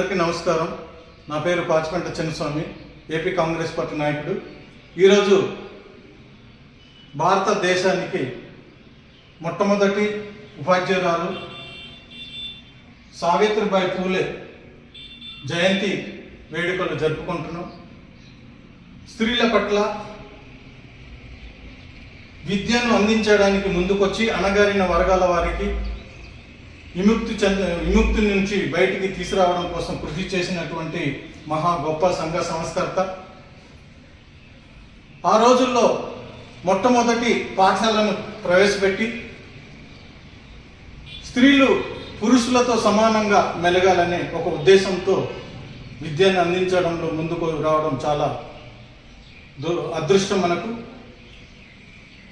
అందరికీ నమస్కారం. నా పేరు Pachipenta Chinnaswamy AP Congress party నాయకుడు. ఈరోజు భారతదేశానికి మొట్టమొదటి ఉపాధ్యాయురాలు సావిత్రిబాయి పూలే జయంతి వేడుకలు జరుపుకుంటున్నాం. స్త్రీల పట్ల విద్యను అందించడానికి ముందుకొచ్చి అణగారిన వర్గాల వారికి విముక్తి చెంద విముక్తి నుంచి బయటికి తీసుకురావడం కోసం కృషి చేసినటువంటి మహా గొప్ప సంఘ సంస్కర్త. ఆ రోజుల్లో మొట్టమొదటి పాఠశాలను ప్రవేశపెట్టి స్త్రీలు పురుషులతో సమానంగా మెలగాలనే ఒక ఉద్దేశంతో విద్యను అందించడంలో ముందుకు రావడం చాలా దు- అదృష్టం మనకు.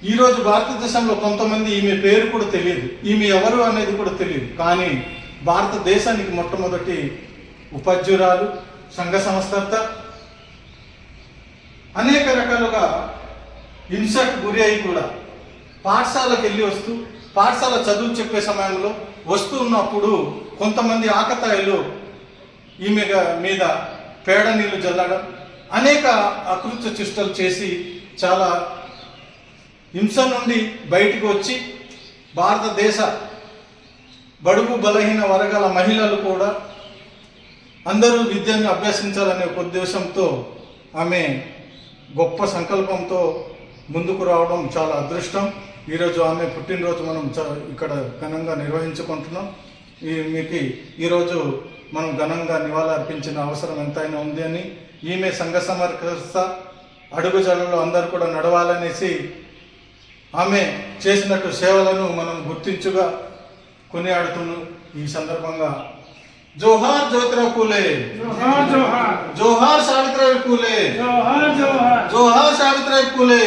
ఈరోజు భారతదేశంలో కొంతమంది ఈమె పేరు కూడా తెలియదు. ఈమె ఎవరు అనేది కూడా తెలియదు. కానీ భారతదేశానికి మొట్టమొదటి ఉపాధ్యురాలు సంఘ సంస్కర్త అనేక రకాలుగా హింసకు గురి అయి కూడా పాఠశాలకు వెళ్ళి వస్తూ పాఠశాల చదువు చెప్పే సమయంలో వస్తూ ఉన్నప్పుడు కొంతమంది ఆకతాయిలు ఈమె మీద పేడ నీళ్ళు జల్లడం అనేక అకృత్య చిష్టలు చేసి చాలా హింస నుండి బయటికి వచ్చి భారతదేశ బడుగు బలహీన వర్గాల మహిళలు కూడా అందరూ విద్యను అభ్యసించాలనే ఉద్దేశంతో ఆమె గొప్ప సంకల్పంతో ముందుకు రావడం చాలా అదృష్టం. ఈరోజు ఆమె పుట్టినరోజు మనం చ- ఇక్కడ ఘనంగా నిర్వహించుకుంటున్నాం. ఈ మీకు ఈరోజు మనం ఘనంగా నివాళులు అర్పించిన అవసరం ఎంతైనా ఉంది అని ఈమె సంఘ సమర్కస్త అడుగుజాడలో అందరు కూడా నడవాలనేసి ఆమె చేసినట్టు సేవలను మనం గుర్తించుగా కొనియాడుతున్నాం ఈ సందర్భంగా జోహార్ జ్యోతిరావు పూలే జోహార్ సావిత్రాయి పూలే జోహార్ సావిత్రాయి పూలే